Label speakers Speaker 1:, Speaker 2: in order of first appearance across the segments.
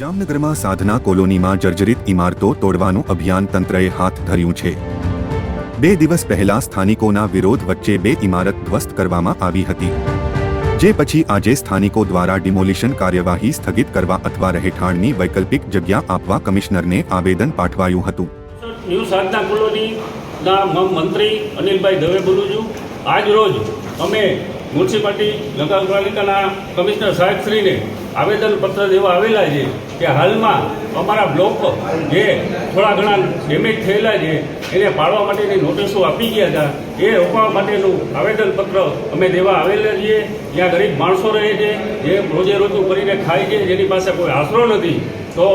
Speaker 1: જામનગરમાં સાધના કોલોનીમાં જર્જરિત ઇમારતો તોડવાનું અભિયાન તંત્રએ હાથ ધર્યું છે. બે દિવસ પહેલા સ્થાનિકોના વિરોધ વચ્ચે બે ઇમારત ધ્વસ્ત કરવામાં આવી હતી. જે પછી આજે સ્થાનિકો દ્વારા ડિમોલિશન કાર્યવાહી સ્થગિત કરવા અથવા રહેઠાણની વૈકલ્પિક જગ્યા આપવા કમિશનરને આવેદન પાઠવાયું હતું.
Speaker 2: ન્યૂ સાધના કોલોનીના મંત્રી અનિલભાઈ દવે બોલું છું. આજ રોજ અમે મ્યુનિસિપાલિટી નગરપાલિકાના કમિશનર સાહેબશ્રીને આવેદનપત્ર દેવા આવેલા છે કે હાલમાં અમારા બ્લોક જે થોડા ઘણા ડેમેજ થયેલા છે, એને પાડવા માટેની નોટિસો આપી ગયા હતા. એ રોકવા માટેનું આવેદનપત્ર અમે દેવા આવેલા છીએ. જ્યાં ગરીબ માણસો રહે છે, જે રોજે રોજુ કરીને ખાય છે, જેની પાસે કોઈ આશરો નથી, તો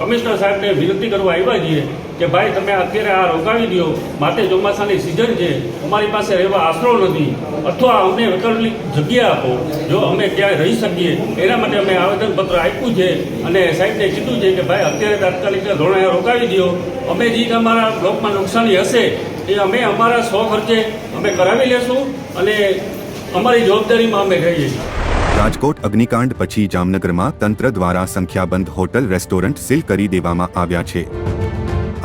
Speaker 2: કમિશનર સાહેબને વિનંતી કરવા આવ્યા છીએ કે ભાઈ, તમે અત્યારે આ રોકાવી દો. માટે ચોમાસાની સિઝન છે. અમારી પાસે રહેવા આશરો નથી. અથવા અમને વૈકલ્પિક જગ્યા આપો. જો અમે ક્યાંય રહી શકીએ, એના માટે અમે આવેદનપત્ર આપ્યું છે અને સાહેબને કીધું છે કે ભાઈ, અત્યારે તાત્કાલિક ધોરણે રોકાવી દો. અમે જે અમારા બ્લોકમાં નુકસાની હશે, એ અમે અમારા સ્વ ખર્ચે અમે કરાવી લેશું અને અમારી જવાબદારીમાં અમે રહીએ છીએ.
Speaker 1: રાજકોટ, અગ્નિકાંડ પછી જામનગરમાં તંત્ર દ્વારા સંખ્યાબંધ હોટલ રેસ્ટોરન્ટ સીલ કરી દેવામાં આવ્યા છે.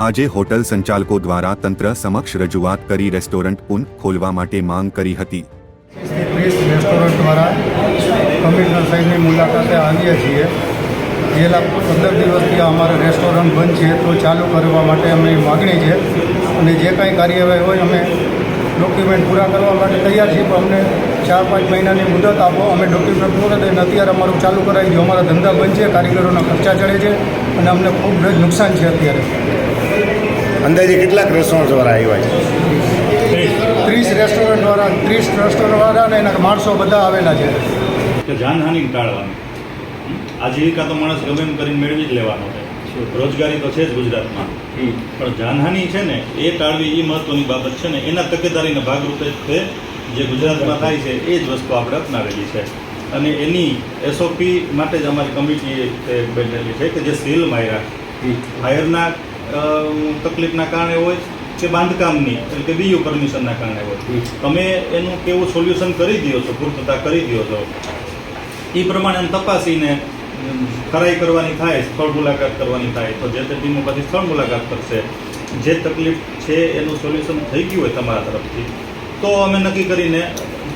Speaker 1: આજે હોટલ સંચાલકો દ્વારા તંત્ર સમક્ષ રજૂઆત કરી રેસ્ટોરન્ટ પુનઃ ખોલવા માટે માંગ કરી હતી.
Speaker 3: રેસ્ટોરન્ટ દ્વારા કમિશનર મુલાકાતે આવીએ છીએ. છેલ્લા પંદર દિવસથી અમારે રેસ્ટોરન્ટ બંધ છે તો ચાલુ કરવા માટે અમે માગણી છે. અને જે કાંઈ કાર્યવાહી હોય અમે ડોક્યુમેન્ટ પૂરા કરવા માટે તૈયાર છીએ, પણ અમને ચાર પાંચ મહિનાની મુદત આપો. અમે ડોક્યુમેન્ટ પૂરા દઈને અત્યારે અમારું ચાલુ કરાવી દો અમારા ધંધા બંધ છે કારીગરોના ખર્ચા ચડે છે અને અમને ખૂબ જ નુકસાન છે અત્યારે.
Speaker 4: અંદાજે કેટલાક રેસ્ટોરન્ટ દ્વારા આવ્યા છે?
Speaker 3: ત્રીસ રેસ્ટોરન્ટ દ્વારા ત્રીસ રેસ્ટોરન્ટ વાળા અને એના માણસો બધા આવેલા છે.
Speaker 5: કે જાનહાનિ ટાળવાની આજીવિકા તો માણસ ગમે એમ કરીને મેળવી જ લેવાનો છે. રોજગારી તો છે જ ગુજરાતમાં. પણ જાનહાનિ છે ને એ ટાળવી એ મહત્વની બાબત છે ને એના તકેદારીના ભાગરૂપે તે જે ગુજરાતમાં થાય છે, એ જ વસ્તુ આપણે અપનાવેલી છે. અને એની એસઓપી માટે જ અમારી કમિટી બનેલી છે કે જે સીલ માર્યા. ફાયરના તકલીફના કારણે હોય કે બાંધકામની, એટલે કે બીયુ પરમિશનના કારણે હોય. તમે એનું કેવું સોલ્યુશન કરી દો છો, પૂર્તતા કરી દો છો? એ પ્રમાણે એમ તપાસીને ખરાઈ કરવાની થાય, સ્થળ મુલાકાત કરવાની થાય, તો જે તે ટીમો પછી સ્થળ મુલાકાત કરશે. જે તકલીફ છે, એનું સોલ્યુશન થઈ ગયું હોય તમારા તરફથી તો અમે નક્કી કરીને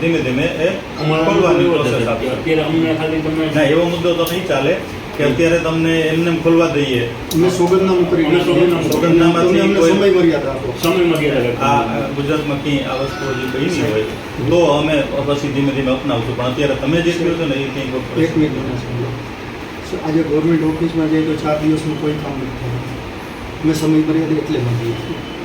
Speaker 5: ધીમે ધીમે એ ખોલવાની પ્રોસેસ ના એવો મુદ્દો તો નહીં ચાલે કે અત્યારે તમને એમને ખોલવા દઈએ.
Speaker 3: ગુજરાતમાં
Speaker 5: કઈ
Speaker 2: કોઈ-
Speaker 5: આ ગુજરાતમાં હજી આ નહીં હોય. તો અમે પછી ધીમે ધીમે અપનાવશું. પણ અત્યારે તમે જે કહ્યું છો ને એ કઈ
Speaker 3: એક મિનિટ આજે ગવર્મેન્ટ ઓફિસમાં જઈએ તો ચાર દિવસનું કોઈ કામ નથી. મેં સમય મર્યાદા એટલે માંગીએ છીએ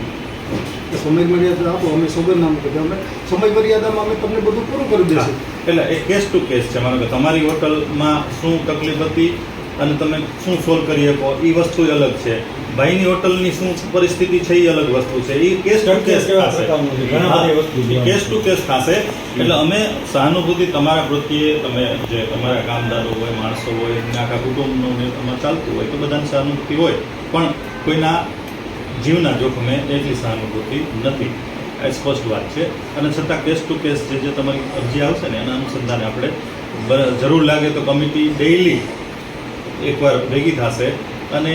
Speaker 3: તો સમય મર્યાદા આપો અમે સોગંદનામું કરીએ. અમે સમય મર્યાદામાં અમે તમને બધું પૂરું કરી દઈશું.
Speaker 5: એટલે એ કેસ ટુ કેસ છે. માનો કે તમારી હોટલમાં શું તકલીફ હતી અને તમે શું સોલ્વ કરી શકો એ વસ્તુ અલગ છે. ભાઈની હોટલની શું પરિસ્થિતિ છે એ અલગ વસ્તુ છે. એ કેસ ટુ કેસ થશે.
Speaker 2: ઘણા બધી વસ્તુ છે.
Speaker 5: કેસ ટુ કેસ થશે. એટલે અમે સહાનુભૂતિ તમારા પ્રત્યે તમે જે તમારા કામદારો હોય માણસો હોય એમના આખા કુટુંબનું ને તમારે ચાલતું હોય તો બધાની સહાનુભૂતિ હોય. પણ કોઈના જીવના જોખમે એટલી સહાનુભૂતિ નથી. આ સ્પષ્ટ વાત છે. અને છતાં કેસ ટુ કેસ જે જે તમારી અરજી આવશે ને એના અનુસંધાને આપણે જરૂર લાગે તો કમિટી ડેઇલી એકવાર ભેગી થશે અને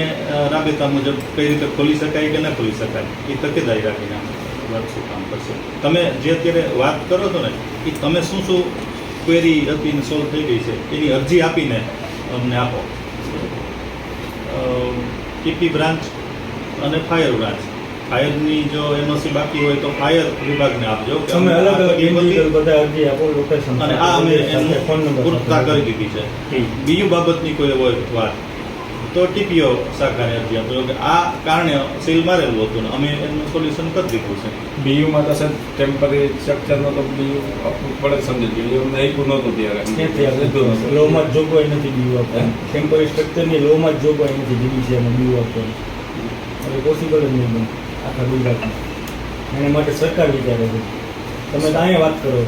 Speaker 5: રાબેતા મુજબ કઈ રીતે ખોલી શકાય કે ન ખોલી શકાય, એ તકેદારી રાખીને વાત શું કામ કરશે. તમે જે અત્યારે વાત કરો છો ને, એ તમે શું શું ક્વેરી હતી ને સોલ્વ થઈ ગઈ છે, એની અરજી આપીને અમને આપો. ટીપી બ્રાન્ચ અને ફાયર બ્રાન્ચ. ફાયરની જો એનઓસી બાકી હોય તો ફાયર વિભાગને આપજો અમે
Speaker 6: તમે અલગ અલગ બધા અરજી આપો લોકેશન
Speaker 5: અને આ અમે એમને
Speaker 6: ફોન નંબર
Speaker 5: પૂરતા કરી દીધી છે. બીજું બાબતની કોઈ હોય વાત તો ટીપીઓ શાખાને અરજી આપો કે આ કારણે સીલ મારેલું હતું ને અમે એનું સોલ્યુશન કરી દીધું છે.
Speaker 7: બીયુમાં તો સાહેબ ટેમ્પરરી સ્ટ્રક્ચરનો તો બીયુ પડે સમજી એવું આપ્યું નહોતું ત્યારે.
Speaker 6: ક્યાંથી આપણે લોમાં જ જોગવાઈ નથી બીયુ આપતા ટેમ્પરરી સ્ટ્રક્ચરની લોમાં જ જોગવાઈ નથી ડીબીસીઆમાં બીયુ આપવાની. હવે પોસિબલ જ નહીં આખા ગુજરાતમાં. એના માટે સરકાર વિચારે છે. તમે તો અહીંયા વાત કરો.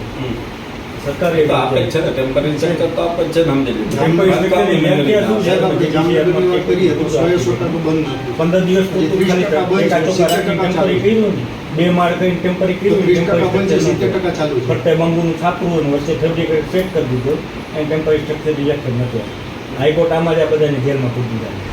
Speaker 6: સરકાર
Speaker 7: એ આપે છે ને ટેમ્પરરી સ્ટ્રક્ચર તો આપે છે ને સમજી
Speaker 3: એ
Speaker 6: પંદર દિવસ પૂરતું
Speaker 3: જે 30%
Speaker 6: ખાલી
Speaker 3: બંધ છે,
Speaker 6: એકા ચોખા
Speaker 3: 70%
Speaker 6: ટેમ્પરરી કર્યું બે માળ કરીને ટેમ્પરરી કર્યું ફરતે બંગુનું છાપરું અને વચ્ચે ફેબ્રિકેટ સેટ કરી દીધો અને ટેમ્પરરી સ્ટ્રક્ચર રિએક્ટ નથી હાઈકોર્ટ આમાં જ આ બધાને જેલમાં પૂરી જાય